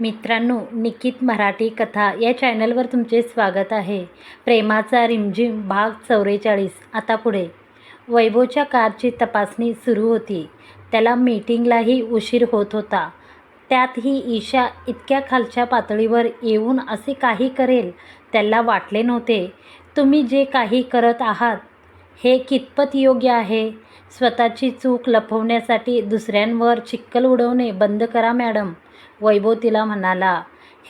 मित्रांनो निकित मराठी कथा या चॅनलवर तुमचे स्वागत आहे. प्रेमाचा रिमझिम भाग चौवेचाळीस आता पुढे. वैभवच्या कारची तपासणी सुरू होती. त्याला मीटिंगलाही उशीर होत होता. त्यातही ईशा इतक्या खालच्या पातळीवर येऊन असे काही करेल त्याला वाटले नव्हते. तुम्ही जे काही करत आहात हे कितपत योग्य आहे? स्वतःची चूक लपवण्यासाठी दुसऱ्यांवर चिक्कल उडवणे बंद करा मॅडम. वैभव तिला म्हणाला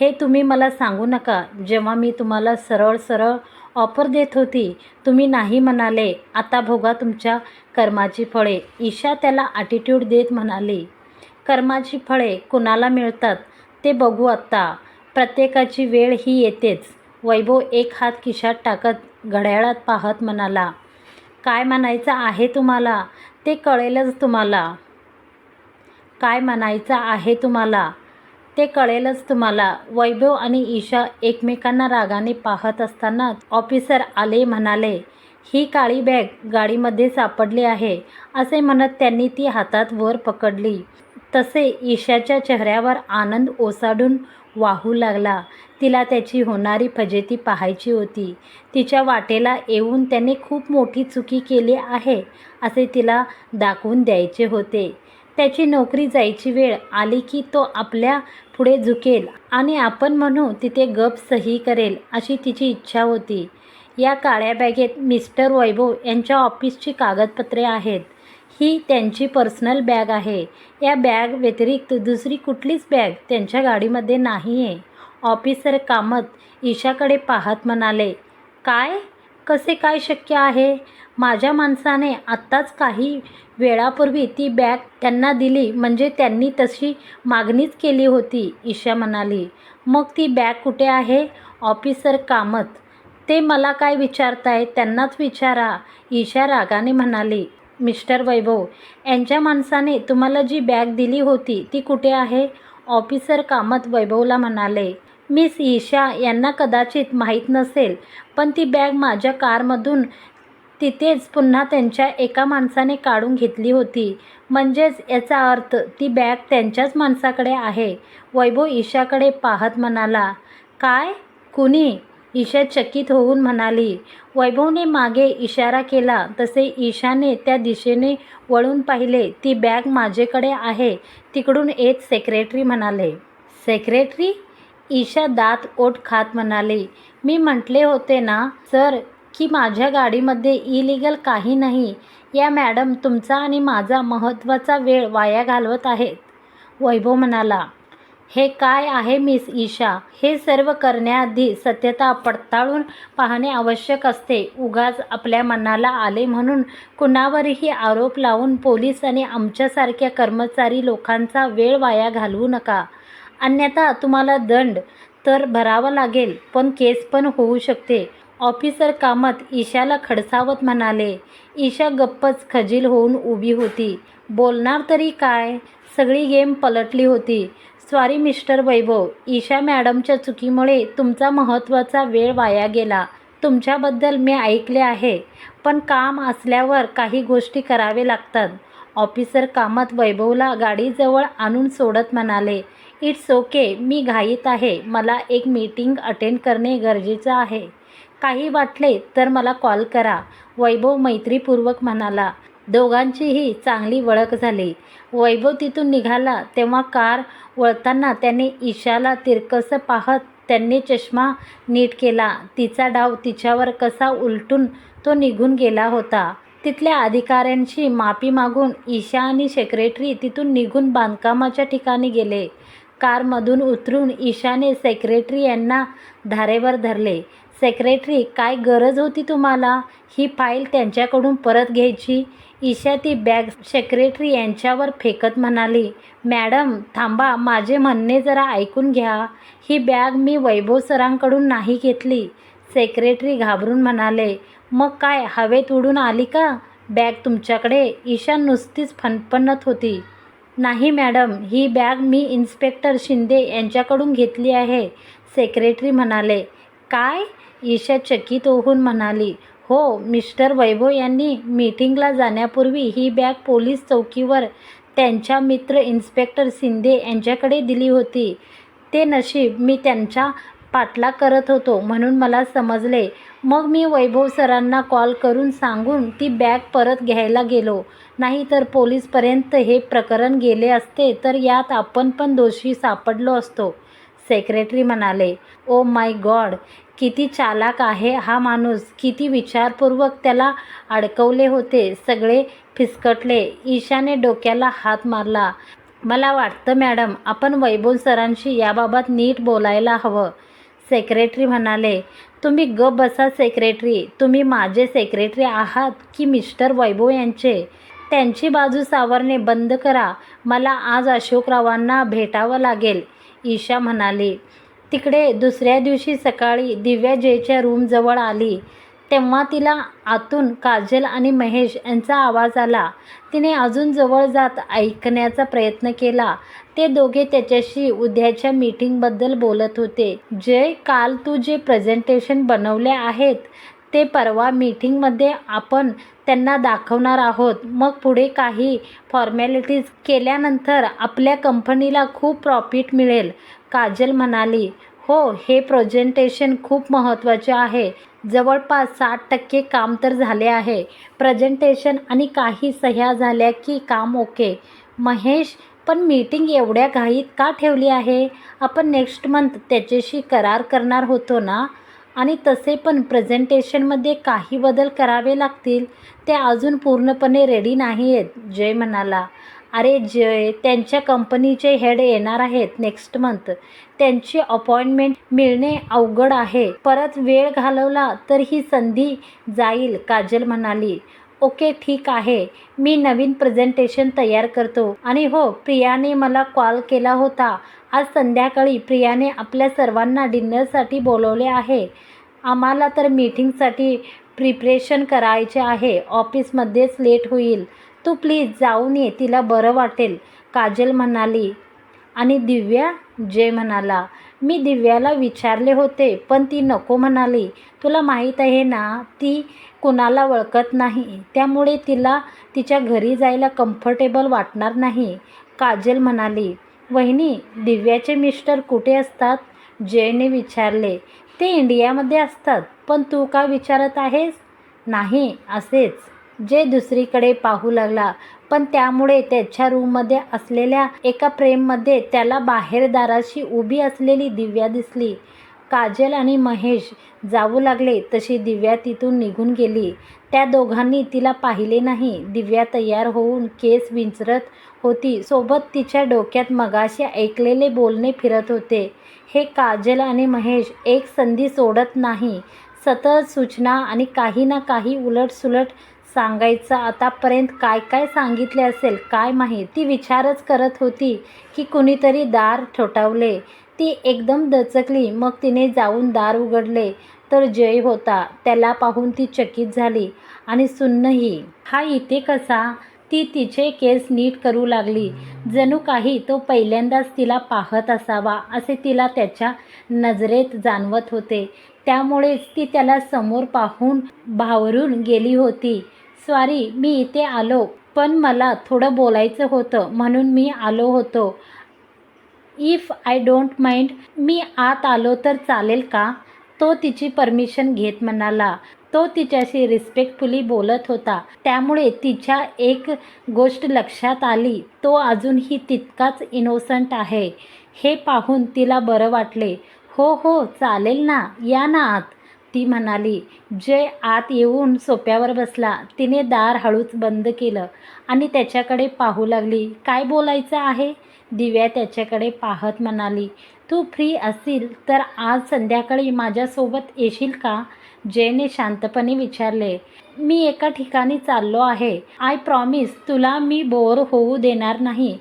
हे तुम्ही मला सांगू नका. जेव्हा मी तुम्हाला सरळ सरळ ऑफर देत होती तुम्ही नाही म्हणाले आता भोगा तुमच्या कर्माची फळे. ईशा त्याला ॲटिट्यूड देत म्हणाली कर्माची फळे कुणाला मिळतात ते बघू आत्ता. प्रत्येकाची वेळ ही येतेच. वैभव एक हात खिशात टाकत घड्याळात पाहत म्हणाला काय म्हणायचं आहे तुम्हाला? ते कळेलच तुम्हाला. काय म्हणायचं आहे तुम्हाला? ते कळेलच तुम्हाला. वैभव आणि ईशा एकमेकांना रागाने पाहत असताना ऑफिसर आले म्हणाले ही काळी बॅग गाडीमध्ये सापडली आहे असे म्हणत त्यांनी ती हातात वर पकडली. तसे ईशाच्या चेहऱ्यावर आनंद ओसाडून वाहू लागला. तिला त्याची होणारी फजेती पाहायची होती. तिच्या वाटेला येऊन त्याने खूप मोठी चुकी केली आहे असे तिला दाखवून द्यायचे होते. त्याची नोकरी जायची वेळ आली की तो आपल्या पुढे झुकेल. आणि आपण म्हणू तिथे गप सही करेल अशी तिची इच्छा होती. या काळ्या बॅगेत मिस्टर वैभव यांच्या ऑफिसची कागदपत्रे आहेत. ही त्यांची पर्सनल बॅग आहे. या बॅग व्यतिरिक्त दुसरी कुठलीच बॅग त्यांच्या गाडीमध्ये नाही आहे ऑफिसर कामत ईशाकडे पाहत म्हणाले काय? कसे काय शक्य आहे? माझ्या माणसाने आत्ताच काही वेळापूर्वी ती बॅग त्यांना दिली. म्हणजे त्यांनी तशी मागणीच केली होती ईशा म्हणाली. मग ती बॅग कुठे आहे? ऑफिसर कामत. ते मला काय विचारताय? त्यांनाच विचारा ईशा रागाने म्हणाली. मिस्टर वैभव यांच्या माणसाने तुम्हाला जी बॅग दिली होती ती कुठे आहे? ऑफिसर कामत वैभवला म्हणाले. मिस ईशा यांना कदाचित माहीत नसेल पण ती बॅग माझ्या कारमधून तिथेच पुन्हा त्यांच्या एका माणसाने काढून घेतली होती. म्हणजेच याचा अर्थ ती बॅग त्यांच्याच माणसाकडे आहे. वैभव ईशाकडे पाहत म्हणाला काय? कुणी? ईशा चकित होऊन म्हणाली वैभवने मागे इशारा केला. तसे ईशाने त्या दिशेने वळून पाहिले. ती बॅग माझ्याकडे आहे. तिकडून येत सेक्रेटरी म्हणाले सेक्रेटरी ईशा दात ओठ खात म्हणाले. मी म्हटले होते ना सर की माझ्या गाडीमध्ये इलिगल काही नाही. या मॅडम तुमचा आणि माझा महत्त्वाचा वेळ वाया घालवत आहेत. वैभव म्हणाला. हे काय आहे मिस ईशा? हे सर्व करण्याआधी सत्यता पडताळून पाहणे आवश्यक असते. उगाच आपल्या मनाला आले म्हणून कुणावरही आरोप लावून पोलीस आणि आमच्यासारख्या कर्मचारी लोकांचा वेळ वाया घालवू नका. अन्यथा तुम्हाला दंड तर भरावा लागेल पण केस पण होऊ शकते. ऑफिसर कामत ईशाला खडसावत म्हणाले ईशा गप्पच खजील होऊन उभी होती. बोलणार तरी काय? सगळी गेम पलटली होती. Sorry mister Vaibhav. ईशा मॅडमच्या चुकीमुळे तुमचा महत्त्वाचा वेळ वाया गेला. तुमच्याबद्दल मी ऐकले आहे पण काम असल्यावर काही गोष्टी करावे लागतात. ऑफिसर कामत वैभवला गाडीजवळ आणून सोडत म्हणाले इट्स ओके मी घाईत आहे. मला एक मीटिंग अटेंड करणे गरजेचं आहे. काही वाटले तर मला कॉल करा वैभव मैत्रीपूर्वक म्हणाला. दोघांचीही चांगली ओळख झाली. वैभव तिथून निघाला तेव्हा कार वळताना त्याने ईशाला तिरकसं पाहत त्यांनी चष्मा नीट केला. तिचा डाव तिच्यावर कसा उलटून तो निघून गेला होता. तिथल्या अधिकाऱ्यांशी माफी मागून ईशा आणि सेक्रेटरी तिथून निघून बांधकामाच्या ठिकाणी गेले. कारमधून उतरून ईशाने सेक्रेटरी यांना धारेवर धरले. सेक्रेटरी काय गरज होती तुम्हाला? ही फाईल त्यांच्याकडून परत घ्यायची. ईशा ती बॅग सेक्रेटरी यांच्यावर फेकत म्हणाली मॅडम थांबा माझे म्हणणे जरा ऐकून घ्या. ही बॅग मी वैभव सरांकडून नाही घेतली. सेक्रेटरी घाबरून म्हणाले मग काय हवेत उडून आली का? बॅग तुमच्याकडे. ईशा नुसतीच फणफणत होती. नाही मॅडम. ही बॅग मी इन्स्पेक्टर शिंदे यांच्याकडून घेतली आहे. सेक्रेटरी म्हणाले काय? ईशा चकित होऊन म्हणाली हो मिस्टर वैभव यांनी मीटिंगला जाण्यापूर्वी ही बॅग पोलीस चौकीवर त्यांच्या मित्र इन्स्पेक्टर शिंदे यांच्याकडे दिली होती. ते नशीब मी त्यांच्या पाठलाग करत होतो म्हणून मला समजले. मग मी वैभव सरांना कॉल करून सांगून ती बॅग परत घ्यायला गेलो. नाही तर पोलीसपर्यंत हे प्रकरण गेले असते तर यात आपण पण दोषी सापडलो असतो. सेक्रेटरी म्हणाले ओ माय गॉड किती चालाक आहे हा माणूस. किती विचारपूर्वक त्याला अडकवले होते. सगळे फिसकटले. ईशाने डोक्याला हात मारला. मला वाटतं मॅडम आपण वैभव सरांशी याबाबत नीट बोलायला हवं. सेक्रेटरी म्हणाले तुम्ही ग बसा सेक्रेटरी. तुम्ही माझे सेक्रेटरी आहात की मिस्टर वैभव यांचे? त्यांची बाजू सावरणे बंद करा. मला आज अशोकरावांना भेटावं लागेल. ईशा म्हणाली. तिकडे दुसऱ्या दिवशी सकाळी दिव्या जयच्या रूमजवळ आली. तेव्हा तिला आतून काजल आणि महेश यांचा आवाज आला. तिने अजून जवळ जात ऐकण्याचा प्रयत्न केला. ते दोघे त्याच्याशी उद्याच्या मीटिंगबद्दल बोलत होते. जय काल तू जे प्रेझेंटेशन बनवले आहेत ते परवा मीटिंगमध्ये आपण त्यांना दाखवणार आहोत. मग पुढे काही फॉर्मॅलिटीज केल्यानंतर आपल्या कंपनीला खूप प्रॉफिट मिळेल काजल म्हणाली. हो हे प्रेझेंटेशन खूप महत्त्वाचे आहे. जवळपास साठ टक्के काम तर झाले आहे. प्रेझेंटेशन आणि काही सह्या झाल्या की काम ओके महेश पण मीटिंग एवढ्या घाईत का ठेवली आहे? आपण नेक्स्ट मंथ त्याच्याशी करार करणार होतो ना? आणि तसे पण प्रेझेंटेशनमध्ये काही बदल करावे लागतील. ते अजून पूर्णपणे रेडी नाही आहेत जय म्हणाला. अरे जय त्यांच्या कंपनीचे हेड येणार आहेत नेक्स्ट मंथ त्यांची अपॉइंटमेंट मिळणे अवघड आहे. परत वेळ घालवला तर ही संधी जाईल काजल म्हणाली. ओके ठीक आहे. मी नवीन प्रेझेंटेशन तयार करतो. आणि हो प्रियाने मला कॉल केला होता. आज संध्याकाळी प्रियाने आपल्या सर्वांना डिनरसाठी बोलवले आहे. आम्हाला तर मीटिंगसाठी प्रिपरेशन करायचे आहे. ऑफिसमध्येच लेट होईल. तू प्लीज जाऊन ये तिला बरं वाटेल. काजल म्हणाली. आणि दिव्या जय म्हणाला. मी दिव्याला विचारले होते पण ती नको म्हणाली. तुला माहीत आहे ना ती कुणाला ओळखत नाही. त्यामुळे तिला तिच्या घरी जायला कम्फर्टेबल वाटणार नाही. काजल म्हणाली वहिनी दिव्याचे मिस्टर कुठे असतात? जयने विचारले ते इंडियामध्ये असतात पण तू का विचारत आहेस? नाही असेच. जे दुसरीकडे पाहू लागला पण त्यामुळे त्याच्या रूममध्ये असलेल्या एका फ्रेममध्ये त्याला बाहेर दाराशी उभी असलेली दिव्या दिसली. काजल आणि महेश जाऊ लागले तशी दिव्या तिथून निघून गेली. त्या दोघांनी तिला पाहिले नाही. दिव्या तयार होऊन केस विंचरत होती. सोबत तिच्या डोक्यात मगाशी ऐकलेले बोलणे फिरत होते. हे काजल आणि महेश एक संधी सोडत नाही. सतत सूचना आणि काही ना काही उलटसुलट सांगायचं? आतापर्यंत काय काय सांगितले असेल? काय माहीत? ती विचारच करत होती की कुणीतरी दार ठोठावले. ती एकदम दचकली. मग तिने जाऊन दार उघडले. तर जय होता. त्याला पाहून ती चकित झाली. आणि सुन्नही हा इथे कसा? ती तिचे केस नीट करू लागली. जणू काही तो पहिल्यांदाच तिला पाहत असावा असे तिला त्याच्या नजरेत जाणवत होते. त्यामुळेच ती त्याला समोर पाहून भावरून गेली होती. सॉरी मी इथे आलो. पण मला थोडं बोलायचं होतं म्हणून मी आलो होतो. इफ आय डोंट माइंड मी आत आलो तर चालेल का? तो तिची परमिशन घेत म्हणाला. तो तिच्याशी रिस्पेक्टफुली बोलत होता. त्यामुळे तिच्या एक गोष्ट लक्षात आली. तो अजूनही तितकाच इनोसंट आहे. हे पाहून तिला बरं वाटले. हो हो चालेल ना. या ना आत. ती म्हणाली जय आत येऊन सोप्यावर बसला तिने दार हळूच बंद केलं आणि त्याच्याकडे पाहू लागली काय बोलायचं आहे? दिव्या त्याच्याकडे पाहत म्हणाली तू फ्री असशील तर आज संध्याकाळी माझ्यासोबत येशील का? जयने शांतपणे विचारले मी एका ठिकाणी चाललो आहे. आय प्रॉमिस तुला मी बोर होऊ देणार नाही.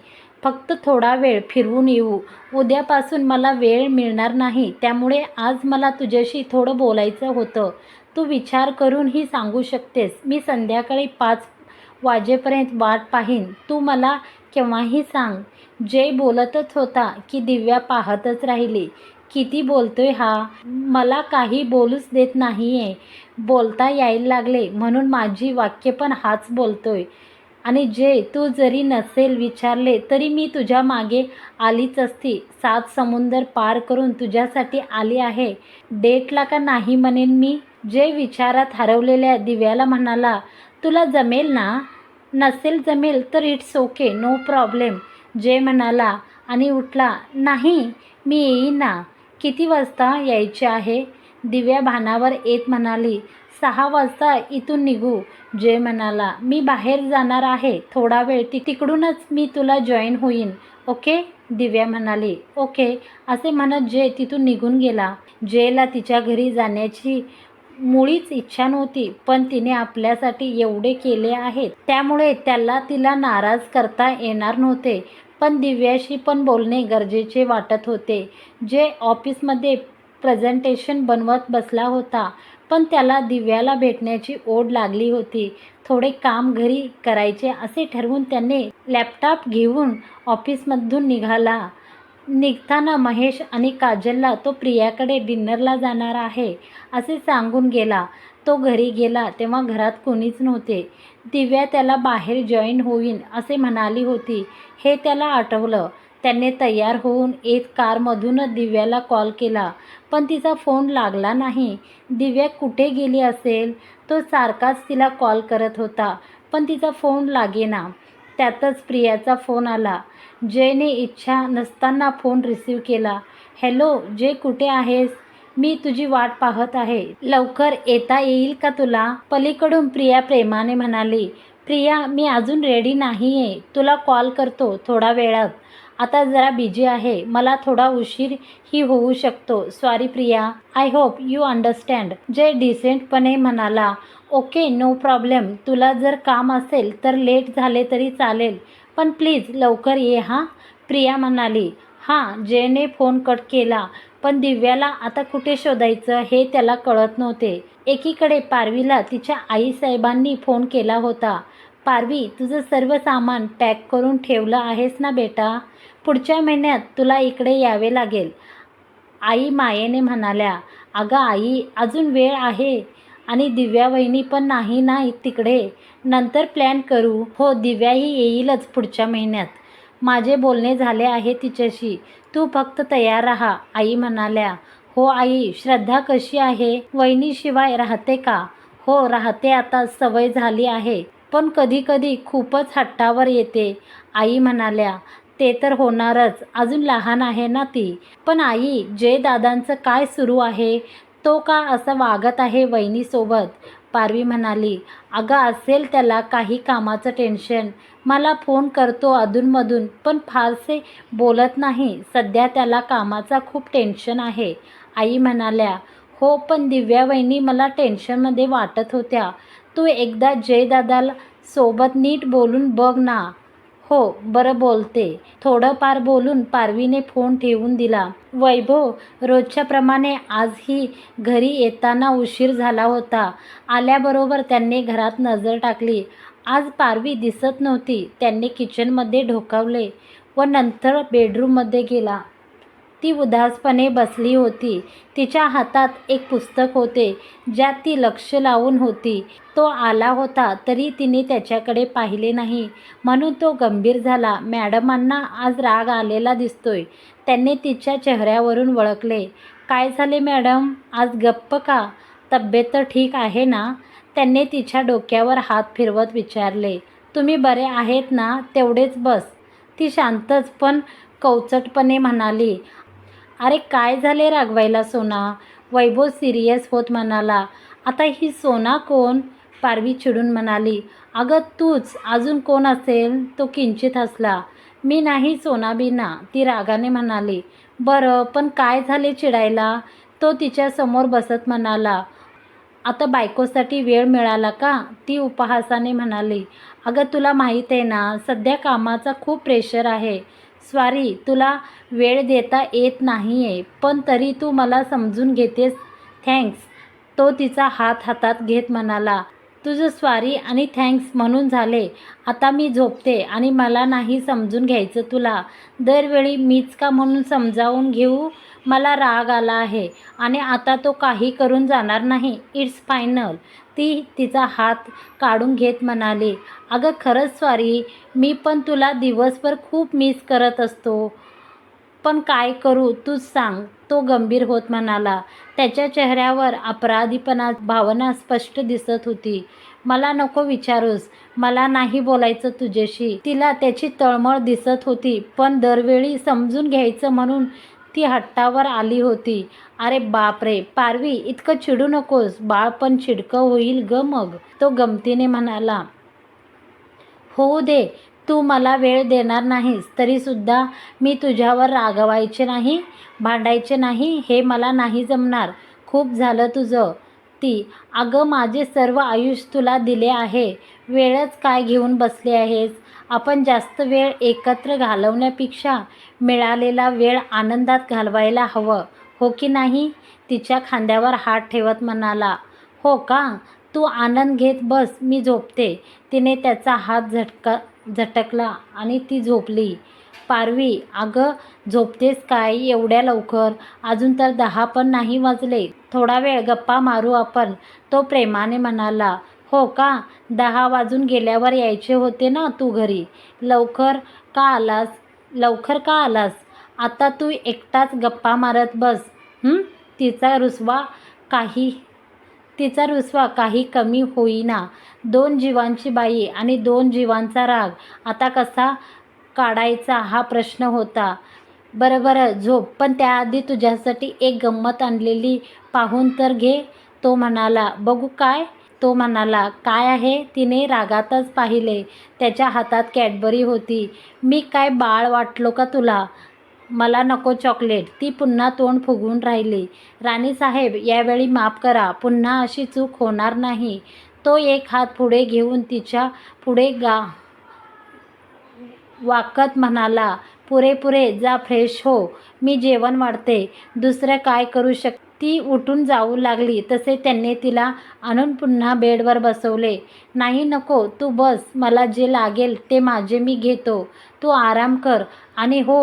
फक्त थोडा वेळ फिरवून येऊ. उद्यापासून मला वेळ मिळणार नाही त्यामुळे आज मला तुझ्याशी थोडं बोलायचं होतं. तू विचार करूनही सांगू शकतेस. मी संध्याकाळी पाच वाजेपर्यंत वाट पाहीन. तू मला केव्हाही सांग. जय बोलतच होता की दिव्या पाहतच राहिली. किती बोलतोय हा? मला काही बोलूच देत नाही आहे बोलता यायला लागले म्हणून माझी वाक्य पण हाच बोलतोय. आणि जे तू जरी नसेल विचारले तरी मी तुझ्या मागे आलीच असती. सात समुंदर पार करून तुझ्यासाठी आली आहे. डेटला का नाही म्हणेन मी? जे विचारात हरवलेल्या दिव्याला म्हणाला तुला जमेल ना? नसेल जमेल तर इट्स ओके नो प्रॉब्लेम. जे म्हणाला आणि उठला नाही मी येईन ना. किती वाजता यायचे आहे? दिव्या भानावर येत म्हणाली सहा वाजता इथून निघू. जय म्हणाला मी बाहेर जाणार आहे थोडा वेळ ती तिकडूनच मी तुला जॉईन होईन. ओके? दिव्या म्हणाली. ओके. असे म्हणत जय तिथून निघून गेला. जयला तिच्या घरी जाण्याची मुळीच इच्छा नव्हती पण तिने आपल्यासाठी एवढे केले आहेत. त्यामुळे त्याला तिला नाराज करता येणार नव्हते. पण दिव्याशी पण बोलणे गरजेचे वाटत होते. जे ऑफिसमध्ये प्रेझेंटेशन बनवत बसला होता पण त्याला दिव्याला भेटण्याची ओढ लागली होती. थोडे काम घरी करायचे असे ठरवून त्याने लॅपटॉप घेऊन ऑफिसमधून निघाला. निघताना महेश आणि काजलला तो प्रियाकडे डिनरला जाणार आहे असे सांगून गेला. तो घरी गेला तेव्हा घरात कोणीच नव्हते. दिव्या त्याला बाहेर जॉईन होईन असे म्हणाली होती. हे त्याला आठवलं. त्याने तयार होऊन एक कारमधूनच दिव्याला कॉल केला. पण तिचा फोन लागला नाही. दिव्या कुठे गेली असेल? तो सारखाच तिला कॉल करत होता पण तिचा फोन लागेना. त्यातच प्रियाचा फोन आला. जयने इच्छा नसताना फोन रिसीव केला. हॅलो जय कुठे आहेस? मी तुझी वाट पाहत आहे. लवकर येता येईल का तुला? पलीकडून प्रिया प्रेमाने म्हणाली. प्रिया मी अजून रेडी नाही आहे तुला कॉल करतो थोडा वेळात. आता जरा बिझी आहे. मला थोडा उशीर ही होऊ शकतो. Sorry Priya. I hope you understand Jay डिसेंटपणे म्हणाला. ओके नो प्रॉब्लेम तुला जर काम असेल तर लेट झाले तरी चालेल. पण प्लीज लवकर ये हां? प्रिया म्हणाली. हां जयने फोन कट केला. पण दिव्याला आता कुठे शोधायचं हे त्याला कळत नव्हते. एकीकडे पारवीला तिच्या आईसाहेबांनी फोन केला होता. पारवी तुझं सर्व सामान पॅक करून ठेवलं आहेस ना बेटा? पुढच्या महिन्यात तुला इकडे यावे लागेल. आई मायेने म्हणाल्या अगं आई अजून वेळ आहे आणि दिव्या वहिनी पण नाही ना तिकडे. नंतर प्लॅन करू. हो दिव्याही येईलच पुढच्या महिन्यात. माझे बोलणे झाले आहे तिच्याशी. तू फक्त तयार राहा आई म्हणाल्या. हो आई श्रद्धा कशी आहे? वहिनीशिवाय राहते का? हो राहते आता. सवय झाली आहे. पण कधीकधी खूपच हट्टावर येते. आई म्हणाल्या ते तर होणारच. अजून लहान आहे ना ती. पण आई जय दादांचं काय सुरू आहे तो का असं वागत आहे वहिनीसोबत? पारवी म्हणाली अगं असेल त्याला काही कामाचं टेन्शन. मला फोन करतो अधूनमधून पण फारसे बोलत नाही. सध्या त्याला कामाचा खूप टेन्शन आहे. आई म्हणाल्या हो पण दिव्या वहिनी मला टेन्शनमध्ये वाटत होत्या. तू एकदा जयदादाला सोबत नीट बोलून बघ ना. हो बरं बोलते. थोडंफार बोलून पारवीने फोन ठेवून दिला. वैभव रोजच्याप्रमाणे आजही घरी येताना उशीर झाला होता. आल्याबरोबर त्यांनी घरात नजर टाकली. आज पारवी दिसत नव्हती. त्यांनी किचनमध्ये ढोकावले व नंतर बेडरूममध्ये गेला. ती उदासपणे बसली होती. तिच्या हातात एक पुस्तक होते ज्यात ती लक्ष लावून होती. तो आला होता तरी तिने त्याच्याकडे पाहिले नाही. म्हणून तो गंभीर झाला. मॅडमांना आज राग आलेला दिसतोय. त्यांनी तिच्या चेहऱ्यावरून वळखले. काय झाले मॅडम? आज गप्प का? तब्येत तर ठीक आहे ना? त्यांनी तिच्या डोक्यावर हात फिरवत विचारले. तुम्ही बरे आहेत ना? तेवढेच बस. ती शांतच पण कवचटपणे म्हणाली. अरे काय झाले रागवायला सोना? वैभव सिरियस होत म्हणाला. आता ही सोना कोण? पारवी चिडून म्हणाली. अगं तूच अजून कोण असेल? तो किंचित हसला. मी नाही सोना बिना ती रागाने म्हणाली. बरं पण काय झाले चिडायला? तो तिच्यासमोर बसत म्हणाला. आता बायकोसाठी वेळ मिळाला का? ती उपहासाने म्हणाली. अगं तुला माहीत आहे ना सध्या कामाचा खूप प्रेशर आहे. स्वारी तुला वेळ देता येत नाही आहे पण तरी तू मला समजून घेतेस. थँक्स. तो तिचा हात हातात घेत म्हणाला. तुझं स्वारी आणि थँक्स म्हणून झाले. आता मी झोपते आणि मला नाही समजून घ्यायचं तुला. दरवेळी मीच का म्हणून समजावून घेऊ? मला राग आला आहे आणि आता तो काही करून जाणार नाही. It's final. ती तिचा हात काढून घेत म्हणाली अगं खरंच स्वारी मी पण तुला दिवसभर खूप मिस करत असतो. पण काय करू तूच सांग. तो गंभीर होत म्हणाला. त्याच्या चेहऱ्यावर अपराधीपणा भावना स्पष्ट दिसत होती. मला नको विचारूस. मला नाही बोलायचं तुझ्याशी. तिला त्याची तळमळ दिसत होती पण दरवेळी समजून घ्यायचं म्हणून ती हट्टावर आली होती. अरे बापरे पारवी इतकं चिडू नकोस. बाळ पण चिडकं होईल ग मग. तो गमतीने म्हणाला. होऊ दे तू मला वेळ देणार नाहीस तरीसुद्धा मी तुझ्यावर रागवायचे नाही भांडायचे नाही हे मला नाही जमणार. खूप झालं तुझं. ती अगं माझे सर्व आयुष्य तुला दिले आहे. वेळच काय घेऊन बसले आहेस? आपण जास्त वेळ एकत्र घालवण्यापेक्षा मिळालेला वेळ आनंदात घालवायला हवं हो की नाही? तिच्या खांद्यावर हात ठेवत म्हणाला. हो का? तू आनंद घेत बस मी झोपते. तिने त्याचा हात झटका झटकला आणि ती झोपली. पारवी अगं झोपतेस काय एवढ्या लवकर? अजून तर दहा पण नाही वाजले. थोडा वेळ गप्पा मारू आपण. तो प्रेमाने म्हणाला. हो का? दहा वाजून गेल्यावर यायचे होते ना तू घरी? लवकर का आलास? लवकर का आलास? आता तू एकटाच गप्पा मारत बस. तिचा रुसवा काही तिचा रुसवा काही कमी होईना. दोन जीवांची बाई आणि दोन जीवांचा राग. आता कसा काढायचा हा प्रश्न होता. बरं बरं झोप. पण त्याआधी तुझ्यासाठी एक गंमत आणलेली पाहून तर घे तो म्हणाला. बघू काय? तो म्हणाला काय आहे? तिने रागातच पाहिले. त्याच्या हातात कॅडबरी होती. मी काय बाळ वाटलो का तुला? मला नको चॉकलेट ती पुन्हा तोंड फुगवून राहिली. राणीसाहेब यावेळी माफ करा. पुन्हा अशी चूक होणार नाही. तो एक हात पुढे घेऊन तिच्या पुढे गा वाकत म्हणाला पुरेपुरे जा फ्रेश हो. मी जेवण वाढते. दुसरं काय करू शक ती उठून जाऊ लागली. तसे त्यांनी तिला आणून पुन्हा बेडवर बसवले. नाही नको तू बस. मला जे लागेल ते माझे मी घेतो. तू आराम कर. आणि हो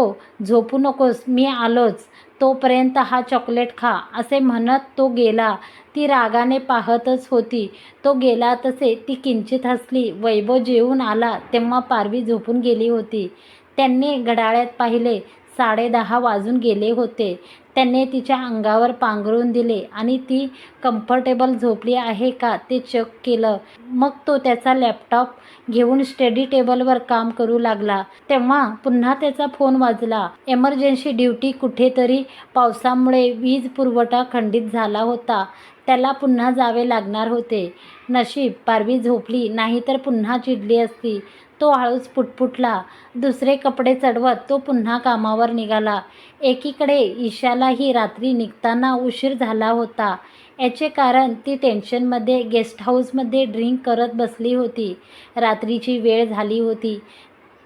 झोपू नकोस मी आलोच. तोपर्यंत हा चॉकलेट खा असे म्हणत तो गेला. ती रागाने पाहतच होती. तो गेला तसे ती किंचित हसली. वैभव जेवून आला तेव्हा पारवी झोपून गेली होती. त्यांनी घड्याळ्यात पाहिले साडेदहा वाजून गेले होते. त्याने तिच्या अंगावर पांघरून दिले आणि ती कम्फर्टेबल झोपली आहे का ते चेक केलं. मग तो त्याचा लॅपटॉप घेऊन स्टडी टेबलवर काम करू लागला. तेव्हा पुन्हा त्याचा फोन वाजला. एमर्जन्सी ड्युटी कुठेतरी पावसामुळे वीज पुरवठा खंडित झाला होता. त्याला पुन्हा जावे लागणार होते. नशीब पारवी झोपली नाही तर पुन्हा चिडली असती. तो हळूच पुटपुटला. दुसरे कपडे चढवत तो पुन्हा कामावर निघाला. एकीकडे ईशालाही रात्री निघताना उशीर झाला होता. याचे कारण ती टेन्शनमध्ये गेस्ट हाऊसमध्ये ड्रिंक करत बसली होती. रात्रीची वेळ झाली होती.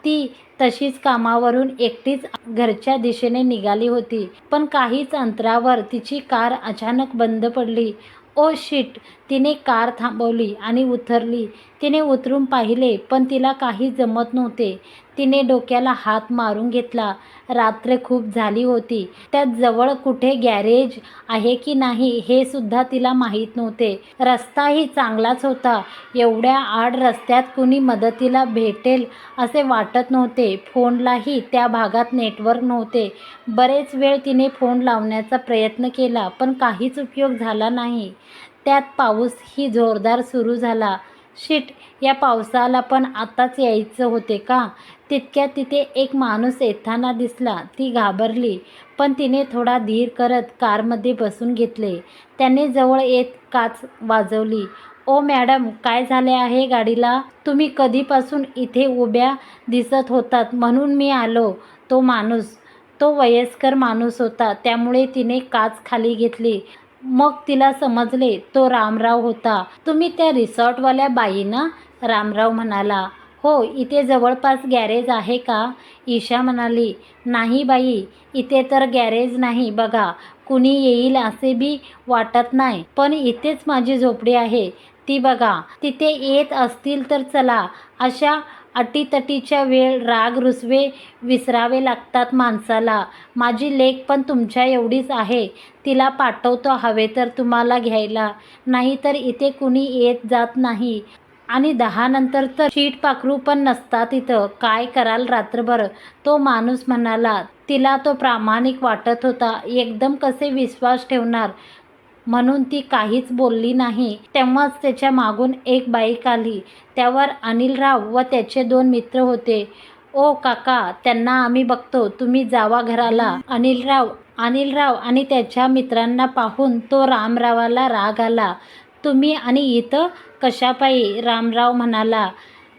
ती तशीच कामावरून एकटीच घरच्या दिशेने निघाली होती. पण काहीच अंतरावर तिची कार अचानक बंद पडली. Oh shit! तिने कार थांबवली आणि उतरली. तिने उतरून पाहिले पण तिला काही जमत नव्हते. तिने डोक्याला हात मारून घेतला. रात्र खूप झाली होती. त्यात जवळ कुठे गॅरेज आहे की नाही हे सुद्धा तिला माहीत नव्हते. रस्ताही चांगलाच होता. एवढ्या आड रस्त्यात कुणी मदतीला भेटेल असे वाटत नव्हते. फोनलाही त्या भागात नेटवर्क नव्हते. बरेच वेळ तिने फोन लावण्याचा प्रयत्न केला पण काहीच उपयोग झाला नाही. त्यात पाऊसही जोरदार सुरू झाला. शिट या पावसाला पण आताच यायचं होते का? तितक्या तिथे एक माणूस येताना दिसला. ती घाबरली. पण तिने थोडा धीर करत कारमध्ये बसून घेतले. त्याने जवळ येत काच वाजवली. ओ मॅडम काय झाले आहे गाडीला? तुम्ही कधीपासून इथे उभ्या दिसत होतात म्हणून मी आलो. तो माणूस तो वयस्कर माणूस होता. त्यामुळे तिने काच खाली घेतली. मग तिला समजले तो रामराव होता. तुम्ही त्या रिसॉर्टवाल्या बाई ना रामराव म्हणाला हो इथे जवळपास गॅरेज आहे का? ईशा म्हणाली नाही बाई इथे तर गॅरेज नाही बघा कुणी येईल असे बी वाटत नाही पण इथेच माझी झोपडी आहे ती बघा तिथे येत असतील तर चला अशा अटीतटीच्या वेळ राग रुसवे विसरावे लागतात माणसाला. माझी लेख पण तुमच्या एवढीच आहे. तिला पाठवतो हवे तर तुम्हाला घ्यायला. नाहीतर इथे कुणी येत जात नाही. आणि दहा नंतर तर शीट पाखरू पण नसतात इथं. काय कराल रात्रभर? तो माणूस म्हणाला. तिला तो प्रामाणिक वाटत होता. एकदम कसे विश्वास ठेवणार? म्हणून ती काहीच बोलली नाही. तेव्हाच त्याच्या मागून एक बाईक आली. त्यावर अनिलराव व त्याचे दोन मित्र होते. ओ काका त्यांना आम्ही बघतो. तुम्ही जावा घराला. अनिलराव अनिलराव आणि त्याच्या मित्रांना पाहून तो रामरावाला राग आला. तुम्ही आणि इथं कशापायी? रामराव म्हणाला.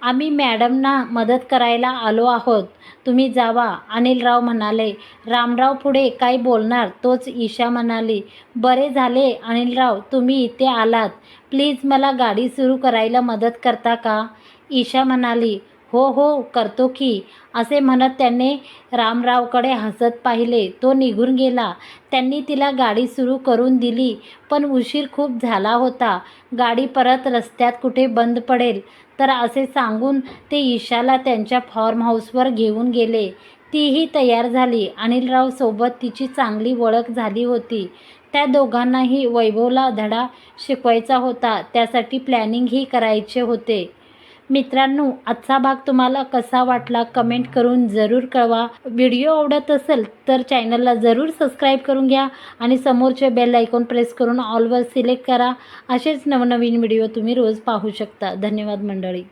आम्ही मॅडमना मदत करायला आलो आहोत. तुम्ही जावा अनिलराव म्हणाले. रामराव पुढे काय बोलणार? तोच ईशा म्हणाली. बरे झाले अनिलराव तुम्ही इथे आलात. प्लीज मला गाडी सुरू करायला मदत करता का? ईशा म्हणाली. हो हो करतो की. असे म्हणत त्याने रामरावकडे हसत पाहिले. तो निघून गेला. त्यांनी तिला गाडी सुरू करून दिली पण उशीर खूप झाला होता. गाडी परत रस्त्यात कुठे बंद पडेल? तर असे सांगून ते ईशाला त्यांच्या फॉर्म हाऊसवर घेऊन गेले. तीही तयार झाली. अनिलरावसोबत तिची चांगली ओळख झाली होती. त्या दोघांनाही वैभवला धडा शिकवायचा होता. त्यासाठी प्लॅनिंगही करायचे होते. मित्रांनो आजचा भाग तुम्हाला कसा वाटला कमेंट करून जरूर कळवा. व्हिडिओ आवडत असेल तर चॅनलला जरूर सबस्क्राईब करून घ्या आणि समोरचे बेल आयकॉन प्रेस करून ऑलवर सिलेक्ट करा. असेच नवनवीन व्हिडिओ तुम्ही रोज पाहू शकता. धन्यवाद मंडळी.